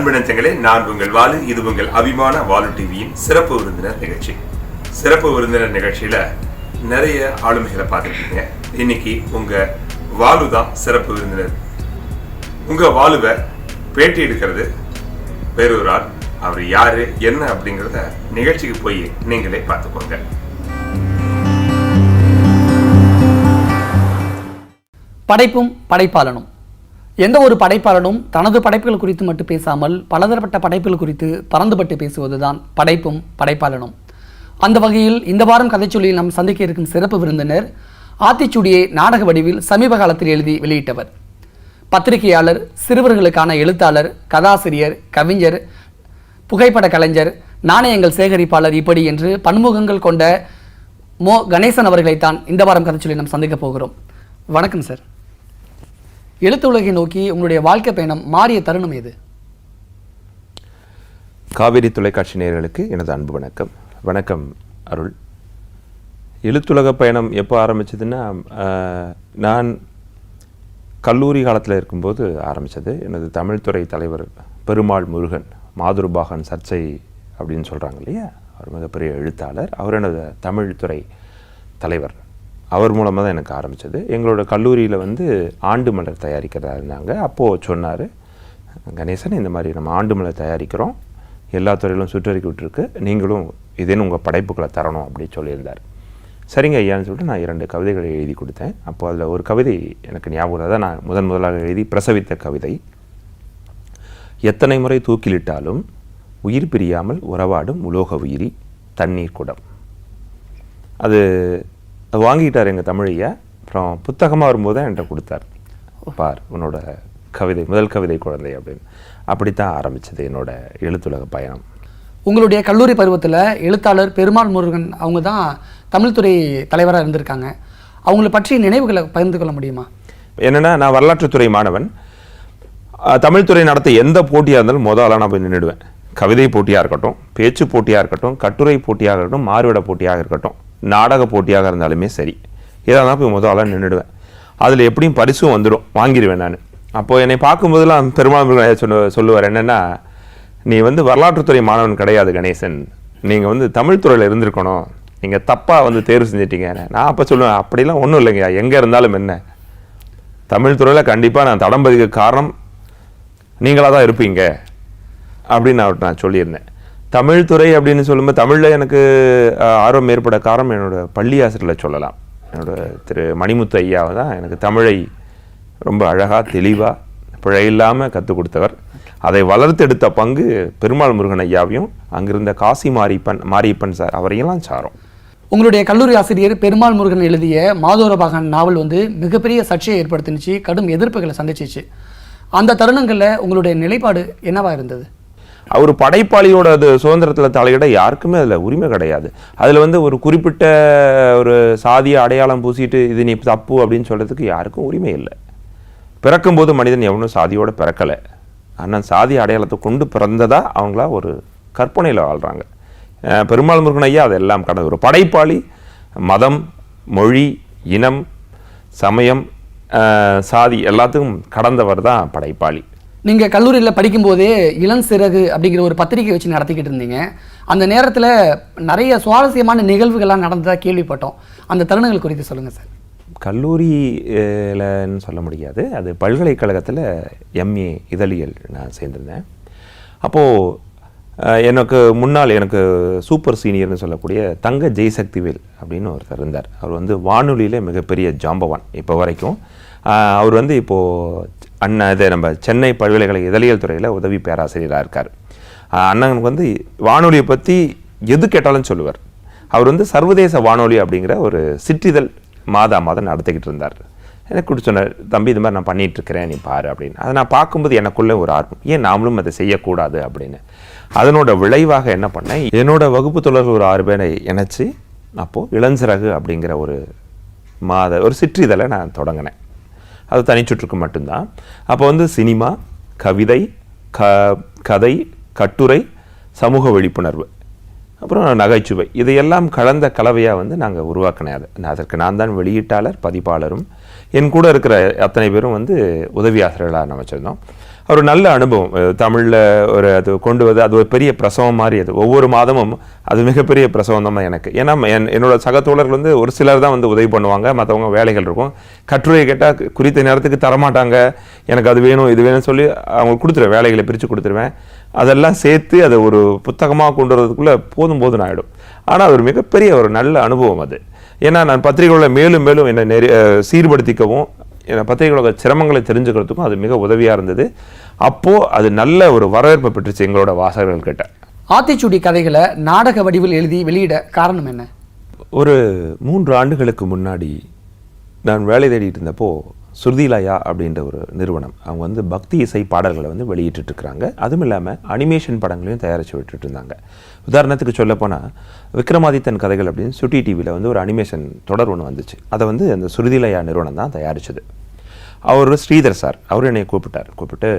அன்பினத்தங்களே நான் உங்கள் வாலு இது உங்கள் அபிமான வாலு டிவியின் சிறப்பு விருந்தினர் நிகழ்ச்சி. சிறப்பு விருந்தினர் நிகழ்ச்சியில நிறைய ஆளுமைகளை பார்த்துருக்கீங்க. இன்னைக்கு உங்க வாலு தான் சிறப்பு விருந்தினர். உங்க வாலுவை பேட்டி எடுக்கிறது வேறொரு ஆள் அவர் யாரு என்ன அப்படிங்கிறத நிகழ்ச்சிக்கு போய் நீங்களே பார்த்துக்கோங்க. படைப்பும் படைப்பாளனும். எந்த ஒரு படைப்பாளனும் தனது படைப்புகள் குறித்து மட்டும் பேசாமல் பலதரப்பட்ட படைப்புகள் குறித்து பறந்துபட்டு பேசுவதுதான் படைப்பும் படைப்பாளனும். அந்த வகையில் இந்த வாரம் கதைச்சொல்லியில் நாம் சந்திக்க இருக்கும் சிறப்பு விருந்தினர் ஆத்திச்சுடியை நாடக வடிவில் சமீப காலத்தில் எழுதி வெளியிட்டவர். பத்திரிகையாளர் சிறுவர்களுக்கான எழுத்தாளர் கதாசிரியர் கவிஞர் புகைப்பட கலைஞர் நாணயங்கள் சேகரிப்பாளர் இப்படி என்று பன்முகங்கள் கொண்ட மோ. கணேசன் அவர்களைத்தான் இந்த வாரம் கதைச்சொல்லி நாம் சந்திக்க போகிறோம். வணக்கம் சார். எழுத்து உலகை நோக்கி உங்களுடைய வாழ்க்கை பயணம் மாறிய தருணம் எது? காவிரி தொலைக்காட்சி நேயர்களுக்கு எனது அன்பு வணக்கம். வணக்கம் அருள். எழுத்துலக பயணம் எப்போ ஆரம்பிச்சதுன்னா நான் கல்லூரி காலத்தில் இருக்கும்போது ஆரம்பித்தது எனது தமிழ்துறை தலைவர் பெருமாள் முருகன் மாதுருபாகன் சர்ச்சை அப்படின்னு சொல்கிறாங்க இல்லையா? அவர் மிகப்பெரிய எழுத்தாளர். அவர் எனது தமிழ்துறை தலைவர். அவர் மூலமாக தான் எனக்கு ஆரம்பித்தது எங்களோட கல்லூரியில் வந்து ஆண்டு மலர் தயாரிக்கிறதா இருந்தாங்க. அப்போது சொன்னார் கணேசன் இந்த மாதிரி நம்ம ஆண்டு மலர் தயாரிக்கிறோம். எல்லா துறையிலும் சுற்றறிக்கை விட்டுருக்கு நீங்களும் இதேன்னு உங்கள் படைப்புகளை தரணும் அப்படின்னு சொல்லியிருந்தார். சரிங்க ஐயான்னு சொல்லிட்டு நான் இரண்டு கவிதைகளை எழுதி கொடுத்தேன். அப்போ அதில் ஒரு கவிதை எனக்கு ஞாபகம் தான் நான் முதன் முதலாக எழுதி பிரசவித்த கவிதை. எத்தனை முறை தூக்கிலிட்டாலும் உயிர் பிரியாமல் உறவாடும் உலோக உயிரி தண்ணீர் குடம். அது வாங்கிட்டார் எங்கள் தமிழையா. அப்புறம் புத்தகமாக வரும்போது தான் என்கிட்ட கொடுத்தார். பார் உன்னோட கவிதை முதல் கவிதை குழந்தை அப்படின்னு. அப்படித்தான் ஆரம்பிச்சது என்னோட எழுத்துலக பயணம். உங்களுடைய கல்லூரி பருவத்தில் எழுத்தாளர் பெருமாள் முருகன் அவங்க தான் தமிழ்துறை தலைவராக இருந்திருக்காங்க. அவங்கள பற்றிய நினைவுகளை பகிர்ந்து கொள்ள முடியுமா? என்னன்னா நான் வரலாற்றுத்துறை மாணவன். தமிழ்துறை நடத்த எந்த போட்டியாக இருந்தாலும் முதல் ஆளாக நான் போய் நின்றுடுவேன் கவிதை போட்டியாக இருக்கட்டும் பேச்சு போட்டியாக இருக்கட்டும் கட்டுரை போட்டியாக இருக்கட்டும் மாறுவிட போட்டியாக இருக்கட்டும். நாடக போட்டியாக இருந்தாலுமே சரி. இதாக போய் முதல் ஆளாக நின்றுடுவேன். அதில் எப்படியும் பரிசும் வந்துடும் வாங்கிடுவேன் நான். அப்போது என்னை பார்க்கும்போதெல்லாம் பெருமாள் முருகன் சொல்லுவார். என்னென்னா நீ வந்து வரலாற்றுத்துறை மாணவன் கிடையாது கணேசன். நீங்கள் வந்து தமிழ்துறையில் இருந்திருக்கணும். நீங்கள் தப்பாக வந்து தேர்வு செஞ்சிட்டீங்க. நான் அப்போ சொல்லுவேன் அப்படிலாம் ஒன்றும் இல்லைங்க எங்கே இருந்தாலும் என்ன? தமிழ் துறையில் கண்டிப்பாக நான் தடம் பதிக்க காரணம் நீங்களாக தான் இருப்பீங்க. அப்படின்னு அவர்கிட்ட நான் சொல்லியிருந்தேன். தமிழ் துறை அப்படின்னு சொல்லும்போது தமிழில் எனக்கு ஆர்வம் ஏற்பட காரணம் என்னோட பள்ளி ஆசிரியரில் சொல்லலாம். என்னோட திரு மணிமுத்து ஐயாவை தான் எனக்கு தமிழை ரொம்ப அழகாக தெளிவாக பிழை இல்லாமல் கற்றுக் கொடுத்தவர். அதை வளர்த்தெடுத்த பங்கு பெருமாள் முருகன் ஐயாவையும் அங்கிருந்த காசி மாரியப்பன் மாரியப்பன் சார் அவரையெல்லாம் சாரும். உங்களுடைய கல்லூரி ஆசிரியர் பெருமாள் முருகன் எழுதிய மாதோரபாகன் நாவல் வந்து மிகப்பெரிய சர்ச்சையை ஏற்படுத்தினுச்சு கடும் எதிர்ப்புகளை சந்திச்சிச்சு. அந்த தருணங்களில் உங்களுடைய நிலைப்பாடு என்னவா இருந்தது? அவர் படைப்பாளியோட அது சுதந்திரத்தில் தலையிட யாருக்குமே அதில் உரிமை கிடையாது. அதில் வந்து ஒரு குறிப்பிட்ட ஒரு சாதிய அடையாளம் பூசிட்டு இது நீ தப்பு அப்படின்னு சொல்கிறதுக்கு யாருக்கும் உரிமை இல்லை. பிறக்கும்போது மனிதன் எவனும் சாதியோடு பிறக்கலை. ஆனால் சாதி அடையாளத்தை கொண்டு பிறந்ததாக அவங்களா ஒரு கற்பனையில் வாழ்கிறாங்க பெருமாள் முருகன் ஐயா அதெல்லாம் கடந்த ஒரு படைப்பாளி மதம் மொழி இனம் சமயம் சாதி எல்லாத்துக்கும் கடந்தவர் தான் படைப்பாளி. நீங்கள் கல்லூரியில் படிக்கும்போதே இளம் சிறகு அப்படிங்கிற ஒரு பத்திரிகை வச்சு நடத்திக்கிட்டு இருந்தீங்க. அந்த நேரத்தில் நிறைய சுவாரஸ்யமான நிகழ்வுகள்லாம் நடந்ததாக கேள்விப்பட்டோம். அந்த தருணங்கள் குறித்து சொல்லுங்கள் சார். கல்லூரியில்னு சொல்ல முடியாது. அது பல்கலைக்கழகத்தில் எம்ஏ இதழியல் நான் சேர்ந்திருந்தேன். அப்போது எனக்கு முன்னால் எனக்கு சூப்பர் சீனியர்னு சொல்லக்கூடிய தங்க ஜெய்சக்திவேல் அப்படின்னு ஒருத்தர் இருந்தார். அவர் வந்து வானொலியில் மிகப்பெரிய ஜாம்பவான் இப்போ வரைக்கும். அவர் வந்து இப்போது அண்ணன் இது நம்ம சென்னை பல்கலைக்கழக இதழியல் துறையில் உதவி பேராசிரியராக இருக்கார். அண்ணனுக்கு வந்து வானொலியை பற்றி எது கேட்டாலும் சொல்லுவார். அவர் வந்து சர்வதேச வானொலி அப்படிங்கிற ஒரு சிற்றிதழ் மாதா மாதம் நடத்திக்கிட்டு இருந்தார். எனக்கு கூப்பிட்டு சொன்னார் தம்பி இது மாதிரி நான் பண்ணிகிட்ருக்கிறேன் நீ பாரு அப்படின்னு. அதை நான் பார்க்கும்போது எனக்குள்ளே ஒரு ஆர்வம் ஏன் நாமளும் அதை செய்யக்கூடாது? அப்படின்னு. அதனோட விளைவாக என்ன பண்ணேன் என்னோடய வகுப்பு தொடர்கள் ஒரு ஆறு பேரை இணைச்சி அப்போது இளஞ்சிறகு அப்படிங்கிற ஒரு மாத ஒரு சிற்றிதழை நான் தொடங்கினேன். அது தனிச்சுற்றுக்கு மட்டும்தான். அப்போ வந்து சினிமா கவிதை க கதை கட்டுரை சமூக விழிப்புணர்வு அப்புறம் நகைச்சுவை இதையெல்லாம் கலந்த கலவையாக வந்து நாங்கள் உருவாக்கினேன் அது. நான் அதற்கு நான் தான் வெளியீட்டாளர் பதிப்பாளரும் என் கூட இருக்கிற அத்தனை பேரும் வந்து உதவி ஆசிரியர்களாக நம்ம வச்சுருந்தோம் ஒரு நல்ல அனுபவம். தமிழில் ஒரு அது கொண்டு வந்து அது ஒரு பெரிய பிரசவம் மாதிரி அது. ஒவ்வொரு மாதமும் அது மிகப்பெரிய பிரசவம் தான் எனக்கு. ஏன்னா என் என்னோட சக தோழர்கள் வந்து ஒரு சிலர் தான் வந்து உதவி பண்ணுவாங்க. மற்றவங்க வேலைகள் இருக்கும். கட்டுரையை கேட்டால் குறித்த நேரத்துக்கு தரமாட்டாங்க. எனக்கு அது வேணும் இது வேணும்னு சொல்லி அவங்களுக்கு கொடுத்துருவேன். வேலைகளை பிரித்து கொடுத்துருவேன். அதெல்லாம் சேர்த்து அதை ஒரு புத்தகமாக கொண்டு வரதுக்குள்ளே போதும் போதும் ஆகிடும் ஆனால் அது ஒரு மிகப்பெரிய ஒரு நல்ல அனுபவம் அது. ஏன்னா நான் பத்திரிகைகளில் மேலும் மேலும் என்னை நெறி சீர்படுத்திக்கவும் பத்திரிகைகளோட சிரமங்களை தெரிஞ்சுக்கிறதுக்கும் அது மிக உதவியாக இருந்தது. அப்போது அது நல்ல ஒரு வரவேற்பை பெற்றுச்சு எங்களோட வாசகர்கள் கிட்ட. ஆத்திச்சூடி கதைகளை நாடக வடிவில் எழுதி வெளியிட காரணம் என்ன? ஒரு மூன்று ஆண்டுகளுக்கு முன்னாடி நான் வேலை தேடிட்டு இருந்தப்போ சுருதிலாயா அப்படின்ற ஒரு நிறுவனம் அவங்க வந்து பக்தி இசை பாடல்களை வந்து வெளியிட்டு இருக்கிறாங்க. அதுவும் இல்லாமல் அனிமேஷன் படங்களையும் தயாரித்து விட்டுட்டு இருந்தாங்க. உதாரணத்துக்கு சொல்லப்போனால் விக்ரமாதித்தன் கதைகள் அப்படின்னு சுட்டி டிவியில் வந்து ஒரு அனிமேஷன் தொடர் ஒன்று வந்துச்சு. அதை வந்து அந்த சுருதிலயா நிறுவனம் தான் தயாரித்தது அவர் ஸ்ரீதர் சார் அவர் என்னை கூப்பிட்டார். கூப்பிட்டு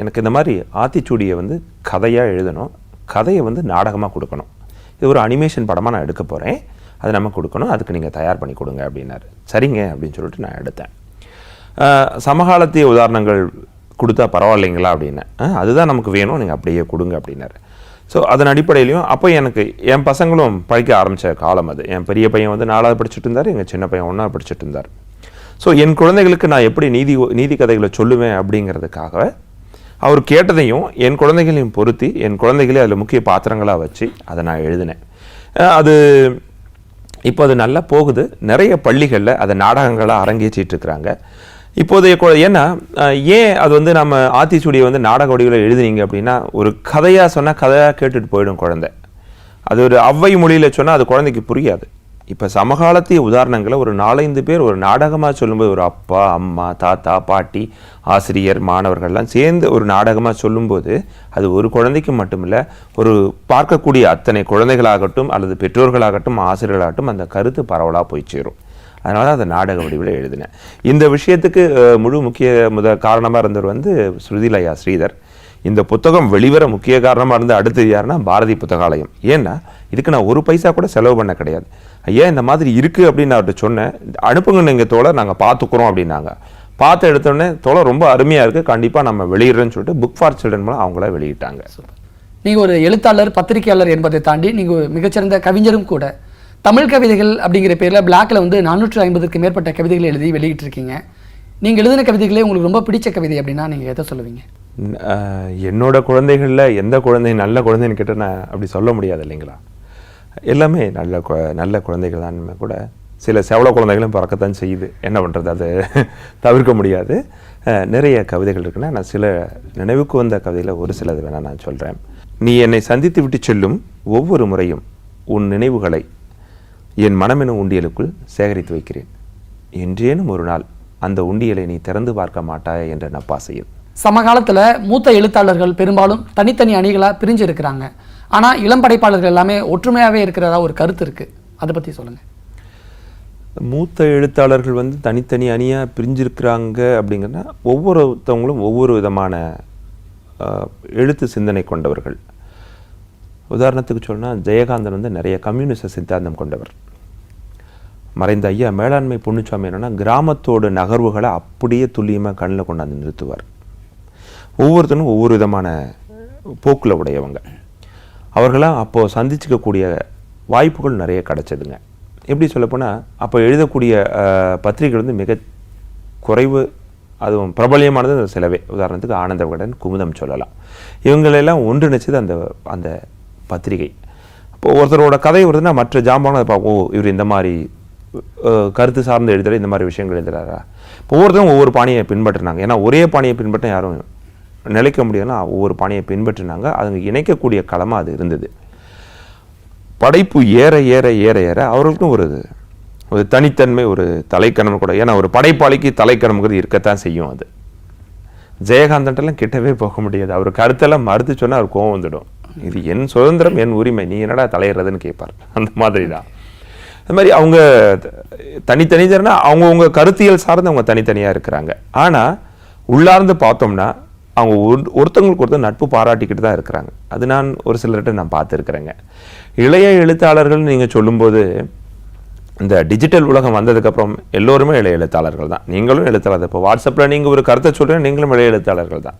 எனக்கு இந்த மாதிரி ஆத்திச்சூடியை வந்து கதையாக எழுதணும். கதையை வந்து நாடகமாக கொடுக்கணும். இது ஒரு அனிமேஷன் படமாக நான் எடுக்க போகிறேன் அதை நம்ம கொடுக்கணும். அதுக்கு நீங்கள் தயார் பண்ணி கொடுங்க அப்படின்னாரு. சரிங்க அப்படின்னு சொல்லிட்டு நான் எடுத்தேன். சமகாலத்திய உதாரணங்கள் கொடுத்தா பரவாயில்லைங்களா அப்படின்னேன் அதுதான் நமக்கு வேணும். நீங்கள் அப்படியே கொடுங்க அப்படின்னாரு. ஸோ அதன் அடிப்படையிலையும் அப்போ எனக்கு என் பசங்களும் படிக்க ஆரம்பித்த காலம் அது. என் பெரிய பையன் வந்து நாலாவது படிச்சுட்டு இருந்தார் எங்கள் சின்ன பையன் ஒன்றாவது படிச்சுட்டு இருந்தார். ஸோ என் குழந்தைகளுக்கு நான் எப்படி நீதி நீதி கதைகளை சொல்லுவேன் அப்படிங்கிறதுக்காக அவர் கேட்டதையும் என் குழந்தைகளையும் பொருத்தி என் குழந்தைகளே அதில் முக்கிய பாத்திரங்களாக வச்சு அதை நான் எழுதினேன். அது இப்போ அது நல்லா போகுது. நிறைய பள்ளிகளில் அதை நாடகங்களாக அரங்கேற்றிட்டு இருக்கிறாங்க. இப்போதைய குழந்தை ஏன்னா ஏன் அது வந்து நம்ம ஆத்திச்சூடியை வந்து நாடக வடிவில் எழுதுனீங்க அப்படின்னா ஒரு கதையாக சொன்னால் கதையாக கேட்டுட்டு போயிடும் குழந்தை. அது ஒரு அவ்வை மொழியில் சொன்னால் அது குழந்தைக்கு புரியாது. இப்போ சமகாலத்திய உதாரணங்களை ஒரு நாலஞ்சு பேர் ஒரு நாடகமாக சொல்லும்போது ஒரு அப்பா அம்மா தாத்தா பாட்டி ஆசிரியர் மாணவர்கள்லாம் சேர்ந்து ஒரு நாடகமாக சொல்லும்போது அது ஒரு குழந்தைக்கு மட்டுமில்லை ஒரு பார்க்கக்கூடிய அத்தனை குழந்தைகளாகட்டும் அல்லது பெற்றோர்களாகட்டும் ஆசிரியர்களாகட்டும் அந்த கருத்து பரவலாக போய் சேரும். அதனால தான் அந்த நாடக வடிவில் எழுதினேன். இந்த விஷயத்துக்கு முழு முக்கிய முத காரணமாக இருந்தவர் வந்து ஸ்ருதிலயா ஸ்ரீதர். இந்த புத்தகம் வெளிவர முக்கிய காரணமாக இருந்து அடுத்தது யாருன்னா பாரதி புத்தகாலயம். ஏன்னா இதுக்கு நான் ஒரு பைசா கூட செலவு பண்ண கிடையாது. ஐயா இந்த மாதிரி இருக்குது அப்படின்னு நான் அவர்கிட்ட சொன்னேன். அனுப்புங்க நீங்கள் தோலை நாங்கள் பார்த்துக்குறோம் அப்படின்னாங்க. பார்த்து எடுத்தோடனே தோலை ரொம்ப அருமையாக இருக்குது கண்டிப்பாக நம்ம வெளியிடுறேன்னு சொல்லிட்டு புக் ஃபார் சில்ட்ரன் மூலம் அவங்கள வெளியிட்டாங்க. நீங்கள் ஒரு எழுத்தாளர் பத்திரிகையாளர் என்பதை தாண்டி நீங்கள் மிகச்சிறந்த கவிஞரும் கூட தமிழ் கவிதைகள் அப்படிங்கிற பேரில் பிளாக்ல வந்து நானூற்று ஐம்பதுக்கு மேற்பட்ட கவிதைகளை எழுதி வெளியிட்டிருக்கீங்க. நீங்கள் எழுதின கவிதைகளே உங்களுக்கு ரொம்ப பிடிச்ச கவிதை அப்படின்னா நீங்கள் எதை சொல்லுவீங்க? என்னோட குழந்தைகளில் எந்த குழந்தை நல்ல குழந்தைன்னு கேட்டால் நான் அப்படி சொல்ல முடியாது இல்லைங்களா? எல்லாமே நல்ல நல்ல குழந்தைகள் தான் கூட. சில செவல குழந்தைகளும் பிறக்கத்தான் செய்யுது. என்ன பண்ணுறது அது தவிர்க்க முடியாது. நிறைய கவிதைகள் இருக்குன்னா நான் சில நினைவுக்கு வந்த கவிதையில் ஒரு சிலது வேணால் நான் சொல்கிறேன் நீ என்னை சந்தித்து விட்டு செல்லும் ஒவ்வொரு முறையும் உன் நினைவுகளை என் மனமெனும் உண்டியலுக்குள் சேகரித்து வைக்கிறேன். என்றேனும் ஒரு நாள் அந்த உண்டியலை நீ திறந்து பார்க்க மாட்டாயா என்ற நப்பாசையில் சமகாலத்தில் மூத்த எழுத்தாளர்கள் பெரும்பாலும் தனித்தனி அணிகளாக பிரிஞ்சு இருக்கிறாங்க ஆனால் இளம் படைப்பாளர்கள் எல்லாமே ஒற்றுமையாகவே இருக்கிறதா ஒரு கருத்து இருக்குது அதை பற்றி சொல்லுங்கள் மூத்த எழுத்தாளர்கள் வந்து தனித்தனி அணியாக பிரிஞ்சிருக்கிறாங்க அப்படிங்கன்னா ஒவ்வொருத்தவங்களும் ஒவ்வொரு விதமான எழுத்து சிந்தனை கொண்டவர்கள். உதாரணத்துக்கு சொன்னால் ஜெயகாந்தன் வந்து நிறைய கம்யூனிச சித்தாந்தம் கொண்டவர். மறைந்த ஐயா மேலாண்மை பொன்னுச்சாமி என்னென்னா கிராமத்தோட நகர்வுகளை அப்படியே துல்லியமாக கண்ணில் கொண்டாந்து நிறுத்துவார். ஒவ்வொருத்தரும் ஒவ்வொரு விதமான போக்கில் உடையவங்க. அவர்களாம் அப்போது சந்திச்சிக்கக்கூடிய வாய்ப்புகள் நிறைய கிடச்சிதுங்க. எப்படி சொல்லப்போனால் அப்போ எழுதக்கூடிய பத்திரிகை வந்து மிக குறைவு அதுவும் பிரபலியமானது அந்த சிலவே. உதாரணத்துக்கு ஆனந்த விகடன் குமுதம் சொல்லலாம். இவங்களெல்லாம் ஒன்றிணைச்சது அந்த அந்த பத்திரிகை. இப்போ ஒருத்தரோட கதை வருதுன்னா மற்ற ஜாம்பான பார்ப்போம் ஓ இவர் இந்த மாதிரி கருத்து சார்ந்து எழுதலை இந்த மாதிரி விஷயங்கள் எழுதுறாரா? இப்போ ஒவ்வொருத்தரும் ஒவ்வொரு பாணியை பின்பற்றினாங்க. ஏன்னா ஒரே பாணியை பின்பற்ற யாரும் நிலைக்க முடியாதுன்னா ஒவ்வொரு பாணியை பின்பற்றினாங்க. அதுங்க இணைக்கக்கூடிய களமாக அது இருந்தது. படைப்பு ஏற ஏற ஏற ஏற அவர்களுக்கும் ஒரு ஒரு தனித்தன்மை ஒரு தலைக்கணம் கூட. ஏன்னா ஒரு படைப்பாளிக்கு தலைக்கணம்ங்கிறது இருக்கத்தான் செய்யும் அது. ஜெயகாந்தன்ட்டெல்லாம் கிட்டவே போக முடியாது. அவர் கருத்தெல்லாம் மறுத்து சொன்னால் அவர் கோவம் வந்துடும். இது என் சுதந்திரம் என் உரிமை. நீ என்னடா தலையிடுறதுன்னு கேட்பார். அந்த மாதிரி தான் அது மாதிரி அவங்க தனித்தனிதர்னா அவங்கவுங்க கருத்தியல் சார்ந்து அவங்க தனித்தனியாக இருக்கிறாங்க. ஆனால் உள்ளார்ந்து பார்த்தோம்னா அவங்க ஒரு- ஒருத்தவங்களுக்கு ஒருத்தர் நட்பு பாராட்டிக்கிட்டு தான் இருக்கிறாங்க. அது நான் ஒரு சிலர்கிட்ட நான் பார்த்துருக்குறேங்க. இளைய எழுத்தாளர்கள் நீங்கள் சொல்லும்போது இந்த டிஜிட்டல் உலகம் வந்ததுக்கப்புறம் எல்லோருமே இளைய எழுத்தாளர்கள் தான். நீங்களும் எழுத்தாளர் இப்போ வாட்ஸ்அப்பில் நீங்கள் ஒரு கருத்தை சொல்கிறீங்க நீங்களும் இளைய எழுத்தாளர்கள் தான்.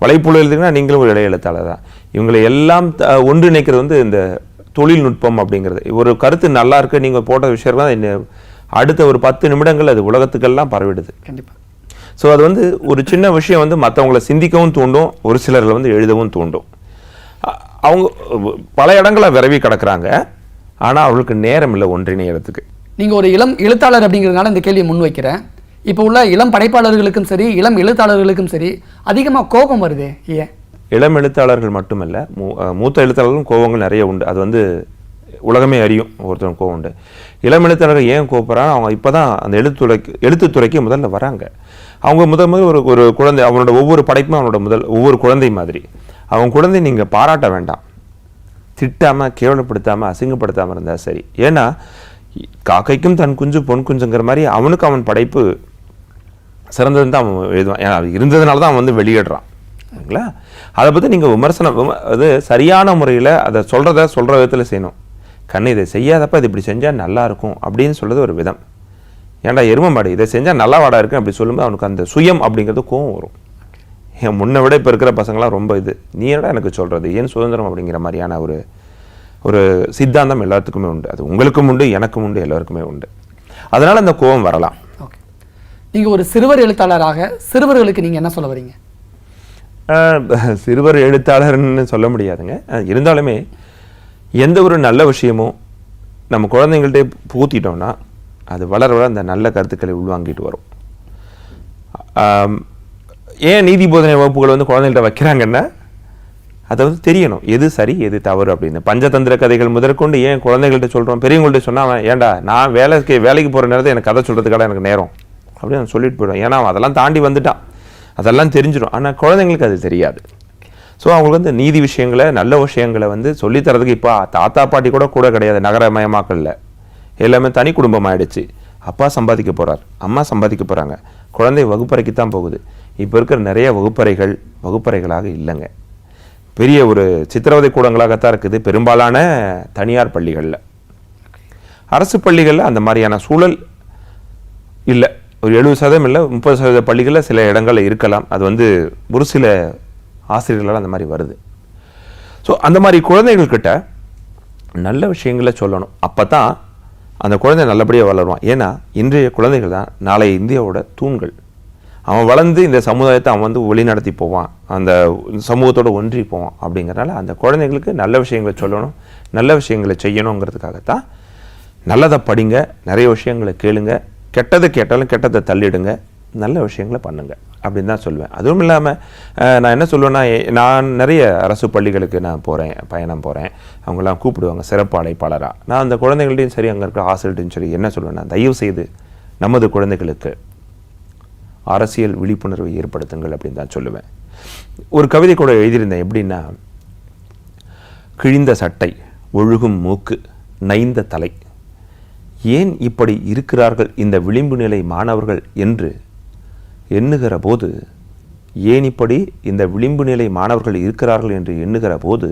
வலைப்புல எழுதுங்கன்னா நீங்களும் ஒரு இளைய எழுத்தாளர் தான். இவங்களை எல்லாம் த- ஒன்றிணைக்கிறது வந்து இந்த தொழில்நுட்பம் அப்படிங்கிறது. ஒரு கருத்து நல்லா இருக்கு நீங்கள் போட்ட விஷயம் தான் அடுத்த ஒரு பத்து நிமிடங்கள் அது உலகத்துக்கெல்லாம் பரவிடுது. கண்டிப்பாக ஸோ அது வந்து ஒரு சின்ன விஷயம் வந்து மற்றவங்கள சிந்திக்கவும் தூண்டும் ஒரு சிலரில் வந்து எழுதவும் தூண்டும். அவங்க பல இடங்கள விரவி கிடக்குறாங்க ஆனால் அவங்களுக்கு நேரம் இல்லை ஒன்றிணையறதுக்கு. நீங்கள் ஒரு இளம் எழுத்தாளர் அப்படிங்கிறதுனால இந்த கேள்வியை முன்வைக்கிறேன் இப்போ உள்ள இளம் படைப்பாளர்களுக்கும் சரி இளம் எழுத்தாளர்களுக்கும் சரி அதிகமாக கோபம் வருதே ஏன்? இளம் எழுத்தாளர்கள் மட்டுமல்ல மூ மூத்த எழுத்தாளர்களும் கோவங்கள் நிறைய உண்டு. அது வந்து உலகமே அறியும் ஒருத்தன் கோவம் உண்டு. இளம் எழுத்தாளர்கள் ஏன் கோபப்படுறாங்க? அவங்க இப்போ தான் அந்த எழுத்துத்துறைக்கு எழுத்துத்துறைக்கு முதல்ல வராங்க. அவங்க முதல் முதல் ஒரு ஒரு குழந்தை அவனோட ஒவ்வொரு படைப்பும் அவனோட முதல் ஒவ்வொரு குழந்தை மாதிரி. அவன் குழந்தை நீங்கள் பாராட்ட வேண்டாம். திட்டாமல் கேவலப்படுத்தாமல் அசிங்கப்படுத்தாமல் இருந்தால் சரி. ஏன்னா காக்கைக்கும் தன் குஞ்சு பொன் குஞ்சுங்கிற மாதிரி அவனுக்கு அவன் படைப்பு சிறந்ததுன்னு தான் அவன் எழுதுவான். ஏன்னா இருந்ததுனால தான் அவன் வந்து வெளியிடுறான். சரிங்களா? அதை பற்றி நீங்கள் விமர்சனம் அது சரியான முறையில் அதை சொல்கிறத சொல்கிற விதத்தில் செய்யணும். கண்ணு இதை செய்யாதப்ப இது இப்படி செஞ்சால் நல்லா இருக்கும் அப்படின்னு சொல்றது ஒரு விதம். ஏன்டா எரும மாடு இதை செஞ்சால் நல்லா வாடா இருக்கு அப்படி சொல்லும்போது அவனுக்கு அந்த சுயம் அப்படிங்கிறது கோவம் வரும். என் முன்னை விட இப்போ இருக்கிற பசங்களாம் ரொம்ப இது. நீ என்னடா எனக்கு சொல்கிறது ஏன் சுதந்திரம் அப்படிங்கிற மாதிரியான ஒரு ஒரு சித்தாந்தம் எல்லாத்துக்குமே உண்டு. அது உங்களுக்கும் உண்டு எனக்கும் உண்டு எல்லாருக்குமே உண்டு. அதனால் அந்த கோபம் வரலாம். ஓகே. நீங்கள் ஒரு சிறுவர் எழுத்தாளராக சிறுவர்களுக்கு நீங்கள் என்ன சொல்ல வரீங்க? சிறுவர் எழுத்தாளர்னு சொல்ல முடியாதுங்க. இருந்தாலுமே எந்த ஒரு நல்ல விஷயமும் நம்ம குழந்தைங்கள்ட்டே புகுத்திட்டோம்னா அது வளர வளர அந்த நல்ல கருத்துக்களை உள்வாங்கிட்டு வரும். ஏன் நீதி போதனை வகுப்புகள் வந்து குழந்தைகள்ட்ட வைக்கிறாங்கன்னா அதை வந்து தெரியணும். எது சரி எது தவறு அப்படின்னு. பஞ்சதந்திர கதைகள் முதற்கொண்டு ஏன் குழந்தைகள்கிட்ட சொல்கிறோம் பெரியவங்கள்ட்ட சொன்னால் அவன் நான் வேலைக்கு வேலைக்கு போகிற நேரத்தை எனக்கு கதை சொல்கிறதுக்காக எனக்கு நேரம். அப்படின்னு அவன் சொல்லிட்டு போயிடும் ஏன்னா அவன் அதெல்லாம் தாண்டி வந்துட்டான். அதெல்லாம் தெரிஞ்சிடும் ஆனால் குழந்தைங்களுக்கு அது தெரியாது. ஸோ அவங்களுக்கு வந்து நீதி விஷயங்களை நல்ல விஷயங்களை வந்து சொல்லித்தரதுக்கு இப்போ தாத்தா பாட்டி கூட கூட கிடையாது நகரமயமாக்கல்ல. எல்லாமே தனி குடும்பம் ஆயிடுச்சு அப்பா சம்பாதிக்க போகிறார் அம்மா சம்பாதிக்க போகிறாங்க குழந்தை வகுப்பறைக்கு தான் போகுது. இப்போ இருக்கிற நிறைய வகுப்பறைகள் வகுப்பறைகளாக இல்லைங்க. பெரிய ஒரு சித்திரவதை கூடங்களாகத்தான் இருக்குது. பெரும்பாலான தனியார் பள்ளிகளில். அரசு பள்ளிகளில் அந்த மாதிரியான சூழல் இல்லை. ஒரு எழுபது சதவீதம் இல்லை முப்பது சதவீத பள்ளிகளில் சில இடங்களில் இருக்கலாம். அது வந்து ஒரு சில ஆசிரியர்களால் அந்த மாதிரி வருது. ஸோ அந்த மாதிரி குழந்தைகள்கிட்ட நல்ல விஷயங்களை சொல்லணும். அப்போ தான் அந்த குழந்தை நல்லபடியாக வளருவான். ஏன்னா இன்றைய குழந்தைகள் தான் நாளை இந்தியாவோட தூண்கள். அவன் வளர்ந்து இந்த சமுதாயத்தை அவன் வந்து வழிநடத்தி போவான். அந்த சமூகத்தோட ஒன்றி போவான் அப்படிங்கிறனால அந்த குழந்தைங்களுக்கு நல்ல விஷயங்களை சொல்லணும் நல்ல விஷயங்களை செய்யணுங்கிறதுக்காகத்தான். நல்லதை படிங்க நிறைய விஷயங்களை கேளுங்க. கெட்டதை கேட்டாலும் கெட்டதை தள்ளிடுங்க. நல்ல விஷயங்களை பண்ணுங்கள் அப்படின்னு தான் சொல்லுவேன் அதுவும் இல்லாமல் நான் என்ன சொல்லுவேன்னா நான் நிறைய அரசு பள்ளிகளுக்கு நான் போகிறேன் பயணம் போகிறேன் அவங்கெல்லாம் கூப்பிடுவாங்க சிறப்பு அழைப்பாளராக நான் அந்த குழந்தைகள்ட்டையும் சரி அங்கே இருக்கிற ஆசிரியர்டையும் சரி என்ன சொல்லுவேன்னா தயவு செய்து நமது குழந்தைகளுக்கு அரசியல் விழிப்புணர்வை ஏற்படுத்துங்கள் அப்படின்னு தான் சொல்லுவேன். ஒரு கவிதை கூட எழுதியிருந்தேன். எப்படின்னா கிழிந்த சட்டை ஒழுகும் மூக்கு நைந்த தலை ஏன் இப்படி இருக்கிறார்கள் இந்த விளிம்பு நிலை மாணவர்கள் என்று எண்ணுகிற போது ஏன் இப்படி இந்த விளிம்பு நிலை மாணவர்கள் இருக்கிறார்கள் என்று எண்ணுகிற போது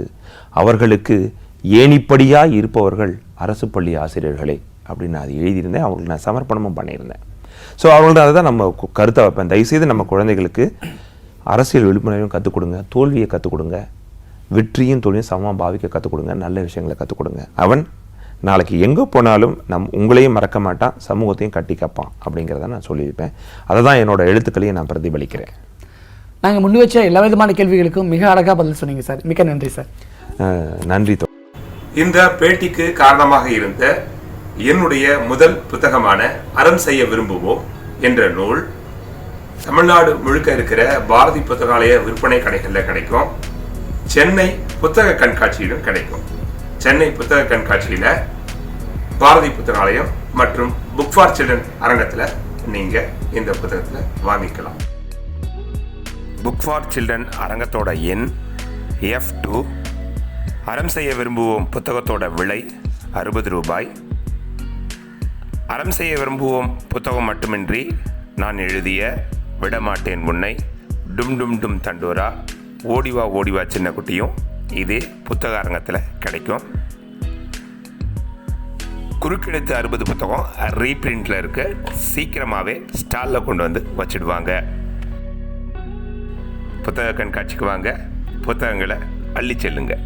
அவர்களுக்கு ஏனிப்படியாக இருப்பவர்கள் அரசு பள்ளி ஆசிரியர்களே அப்படின்னு நான் அது எழுதியிருந்தேன் அவங்களுக்கு நான் சமர்ப்பணமும் பண்ணியிருந்தேன். ஸோ அவங்கள்ட்ட அதை தான் நம்ம கருத்தை வைப்பேன். தயவுசெய்து நம்ம குழந்தைகளுக்கு அரசியல் விழிப்புணர்வையும் கற்றுக் கொடுங்க தோல்வியை கற்றுக் கொடுங்க வெற்றியும் தோல்வியும் சமமாக பாவிக்க கற்றுக் கொடுங்க நல்ல விஷயங்களை கற்றுக் கொடுங்க அவன் நாளைக்கு எங்கே போனாலும் நம் உங்களையும் மறக்க மாட்டான் சமூகத்தையும் கட்டி காப்பான் அப்படிங்கிறத நான் சொல்லியிருப்பேன். அதை தான் என்னோட எழுத்துக்களையும் நான் பிரதிபலிக்கிறேன். நாங்கள் முன் வச்ச எல்லா விதமான கேள்விகளுக்கும் மிக அழகாக பதில் சொன்னீங்க சார். மிக்க நன்றி சார். நன்றி தோ இந்த பேட்டிக்கு காரணமாக இருந்த என்னுடைய முதல் புத்தகமான அறம் செய்ய விரும்புவோம் என்ற நூல் தமிழ்நாடு முழுக்க இருக்கிற பாரதி புத்தகாலய விற்பனை கடைகளில் கிடைக்கும். சென்னை புத்தக கண்காட்சியிலும் கிடைக்கும். சென்னை புத்தக கண்காட்சியில பாரதி புத்தகாலயம் மற்றும் புக் ஃபார் சில்ட்ரன் அரங்கத்தில் நீங்க இந்த புத்தகத்தில் வாங்கிக்கலாம். புக் ஃபார் சில்ட்ரன் அரங்கத்தோட எண் எஃப் டூ அறம் செய்ய விரும்புவோம் புத்தகத்தோட விலை அறுபது ரூபாய். அறம் செய்ய விரும்புவோம் புத்தகம் மட்டுமின்றி நான் எழுதிய விடமாட்டேன் உன்னை டும் டும் டும் தண்டோரா. ஓடிவா ஓடிவா சின்ன குட்டியும். இது புத்தக அரங்கத்தில் கிடைக்கும். குறுக்கெடுத்து அறுபது புத்தகம் ரீபிரிண்டில் இருக்க. சீக்கிரமாகவே ஸ்டாலில் கொண்டு வந்து வச்சிடுவாங்க. புத்தக கண்காட்சிக்கு வாங்க. புத்தகங்களை அள்ளி செல்லுங்க.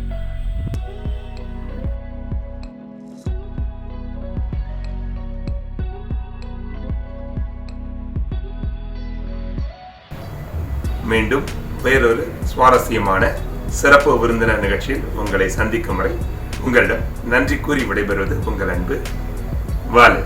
மீண்டும் வேறொரு சுவாரஸ்யமான சிறப்பு விருந்தினர் நிகழ்ச்சியில் உங்களை சந்திக்கும் வரை உங்களிடம் நன்றி கூறி விடைபெறுவது உங்கள் அன்பு. வாலு